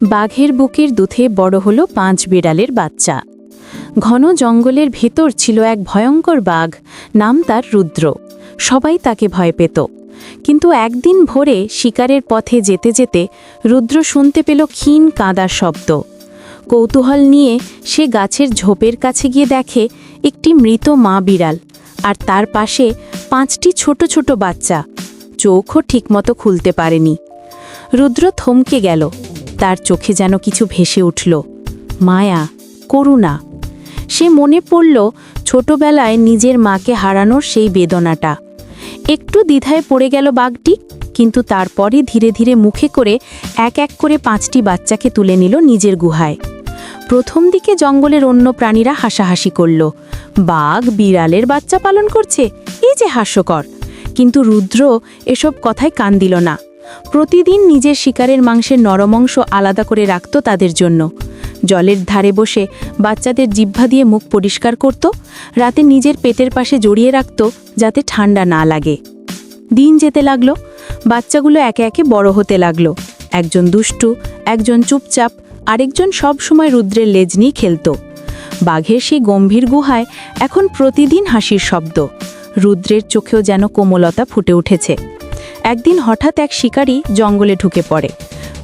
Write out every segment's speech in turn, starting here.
বাঘের বুকের দুধে বড় হলো পাঁচ বিড়ালের বাচ্চা। ঘন জঙ্গলের ভেতর ছিল এক ভয়ঙ্কর বাঘ, নাম তার রুদ্র। সবাই তাকে ভয় পেত। কিন্তু একদিন ভোরে শিকারের পথে যেতে যেতে রুদ্র শুনতে পেল ক্ষীণ কাঁদার শব্দ। কৌতূহল নিয়ে সে গাছের ঝোপের কাছে গিয়ে দেখে একটি মৃত মা বিড়াল, আর তার পাশে পাঁচটি ছোট ছোট বাচ্চা। চোখও ঠিকমতো খুলতে পারেনি। রুদ্র থমকে গেল। তার চোখে যেন কিছু ভেসে উঠল। মায়া, করুণা। সে মনে পড়ল ছোটবেলায় নিজের মাকে হারানোর সেই বেদনাটা। একটু দ্বিধায় পড়ে গেল বাঘটি, কিন্তু তারপরে ধীরে ধীরে মুখে করে এক এক করে পাঁচটি বাচ্চাকে তুলে নিল নিজের গুহায়। প্রথম দিকে জঙ্গলের অন্য প্রাণীরা হাসাহাসি করল। বাঘ বিড়ালের বাচ্চা পালন করছে, এই যে হাস্যকর। কিন্তু রুদ্র এসব কথায় কান দিল না। প্রতিদিন নিজের শিকারের মাংসের নরম অংশ আলাদা করে রাখত তাদের জন্য। জলের ধারে বসে বাচ্চাদের জিহ্বা দিয়ে মুখ পরিষ্কার করত, রাতে নিজের পেটের পাশে জড়িয়ে রাখত যাতে ঠান্ডা না লাগে। দিন যেতে লাগল, বাচ্চাগুলো একে একে বড় হতে লাগল। একজন দুষ্টু, একজন চুপচাপ, আরেকজন সব সময় রুদ্রের লেজ নিয়ে খেলত। বাঘের সেই গম্ভীর গুহায় এখন প্রতিদিন হাসির শব্দ। রুদ্রের চোখেও যেন কোমলতা ফুটে উঠেছে। একদিন হঠাৎ এক শিকারী জঙ্গলে ঢুকে পড়ে।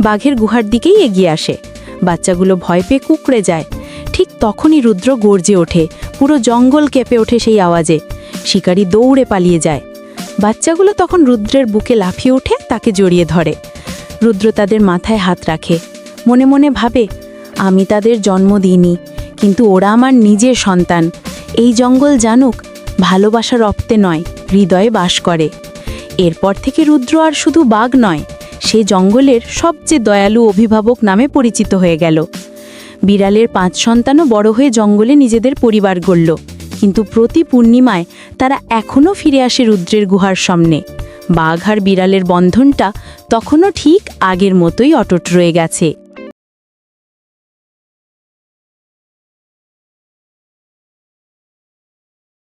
বাঘের গুহার দিকেই এগিয়ে আসে। বাচ্চাগুলো ভয় পেয়ে কুকড়ে যায়। ঠিক তখনই রুদ্র গর্জে ওঠে। পুরো জঙ্গল কেঁপে ওঠে সেই আওয়াজে। শিকারী দৌড়ে পালিয়ে যায়। বাচ্চাগুলো তখন রুদ্রের বুকে লাফিয়ে উঠে তাকে জড়িয়ে ধরে। রুদ্র তাদের মাথায় হাত রাখে। মনে মনে ভাবে, আমি তাদের জন্ম দিইনি, কিন্তু ওরা আমার নিজের সন্তান। এই জঙ্গল জানুক, ভালোবাসা রপ্তে নয়, হৃদয়ে বাস করে। এরপর থেকে রুদ্র আর শুধু বাঘ নয়, সে জঙ্গলের সবচেয়ে দয়ালু অভিভাবক নামে পরিচিত হয়ে গেল। বিড়ালের পাঁচ সন্তানও বড় হয়ে জঙ্গলে নিজেদের পরিবার গড়ল, কিন্তু প্রতি পূর্ণিমায় তারা এখনও ফিরে আসে রুদ্রের গুহার সামনে। বাঘ আর বিড়ালের বন্ধনটা তখনও ঠিক আগের মতোই অটট রয়ে গেছে।